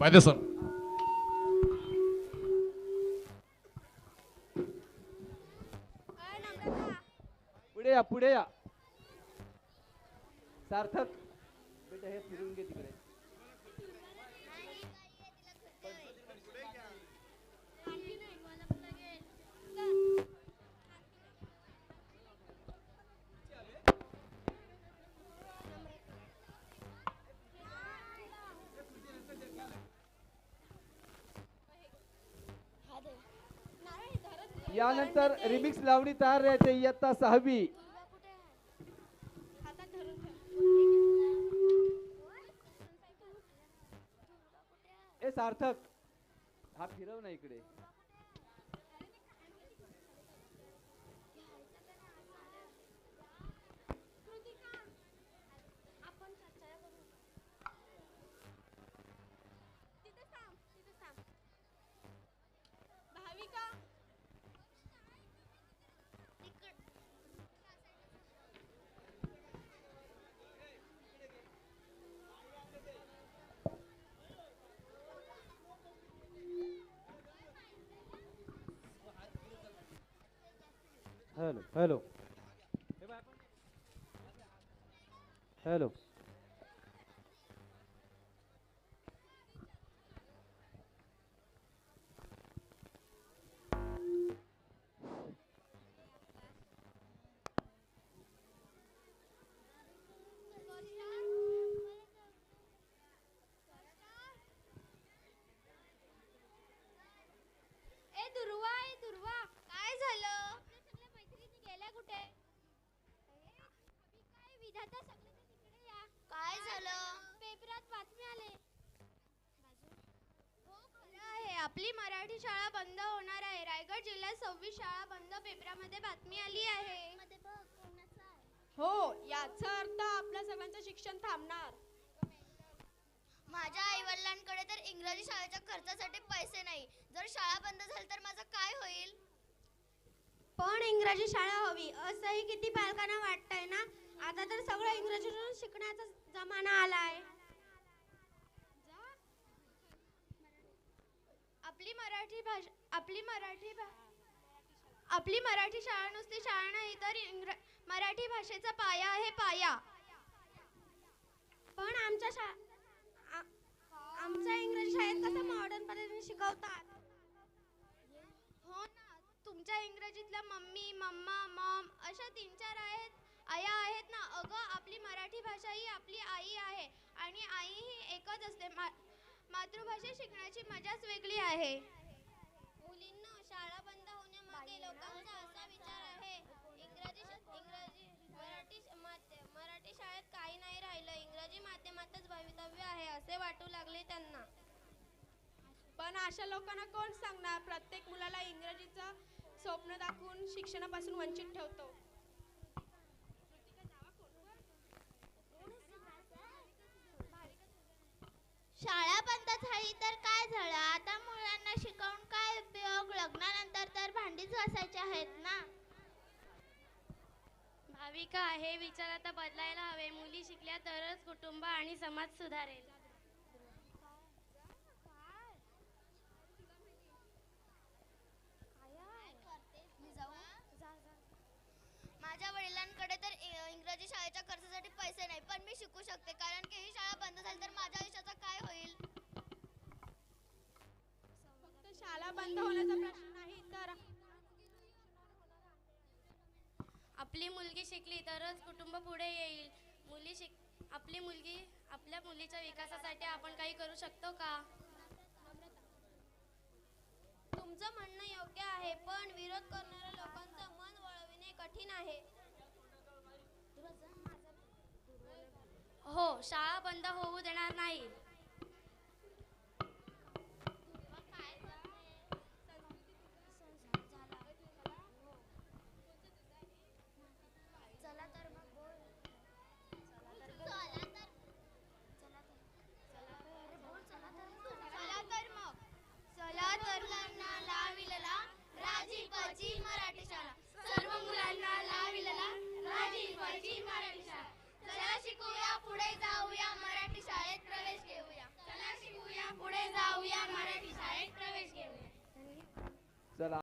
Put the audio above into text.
By the son. पुढे या पुढे या सार्थक बेटा हे फिरून घे तिकडे यानंतर रिमिक्स लावणी तयार राहायचे इयत्ता सहावी. सार्थक. हा फिरव ना इकडे. حلو حلو. حلو. कुठे? काय विधाता सगळे तिकडे या. काय झालं? पेपरात बातमी आले. हो खरं आहे. आपली मराठी शाळा बंद होणार आहे. रायगड जिल्ह्यात सव्वीस शाळा बंद पेपरामध्ये बातमी आली आहे. हो याचा अर्थ आपल्या सगळ्यांचं शिक्षण थांबणार. माझ्या आई वडिलांकडे तर इंग्रजी शाळेच्या खर्चासाठी पैसे नाही. जर शाळा बंद झाली तर माझं काय होईल? पण इंग्रजी शाळा हवी. असंही किती पालकांना वाटतंय ना? आता तर सगळं इंग्रजीतून शिकण्याचा जमाना आलाय. आपली मराठी भाषा आपली मराठी भा आपली मराठी शाळा नुसती शाळा नाही तर इंग्र मराठी भाषेचा पाया आहे पाया. पण आमच्या शा आमच्या इंग्रजी शाळेत कसं मॉडर्न पद्धतीने शिकवतात? तुमच्या इंग्रजीतल्या मम्मी मम्मा मॉम अशा तीन चार आहेत आया आहेत ना? अगं आपली मराठी भाषा ही आपली आई आहे आणि आई ही एकच असते. मा मातृभाषा शिकण्याची मजाच वेगळी आहे. मुलींना शाळा बंद होण्यामागे लोकांचा असा विचार आहे इंग्रजी इंग्रजी मराठी मराठी शाळेत काही नाही राहिलं. इंग्रजी माध्यमातच भवितव्य आहे असे वाटू लागले त्यांना. पण अशा लोकांना कोण सांगणार? प्रत्येक मुलाला इंग्रजीचं स्वप्न दाखवून शिक्षणापासून वंचित ठेवतो. शाळा बंद झाली तर काय झालं? आता मुलांना शिकवून काय उपयोग? लग्नानंतर तर भांडीच घासायची आहेत ना? भाविका हे विचार आता बदलायला हवे. मुली शिकल्या तरच कुटुंब आणि समाज सुधारेल माझ्या वडिलांकडे तर इ- इंग्रजी शाळेच्या खर्चासाठी पैसे नाही पण मी शिकू शकते. कारण की ही शाळा बंद झाली तर माझ्या आयुष्याचा काय होईल? फक्त शाळा बंद होण्याचा प्रश्न नाही तर आपली मुलगी शिकली तरच कुटुंब पुढे येईल. मुली शिक आपली मुलगी आपल्या मुलीच्या विकासासाठी आपण काही करू शकतो का? तुमचं म्हणणं योग्य आहे पण विरोध करणाऱ्या लोकांचं मन वळविणे कठीण आहे. हो शाळा बंद होऊ देणार नाही.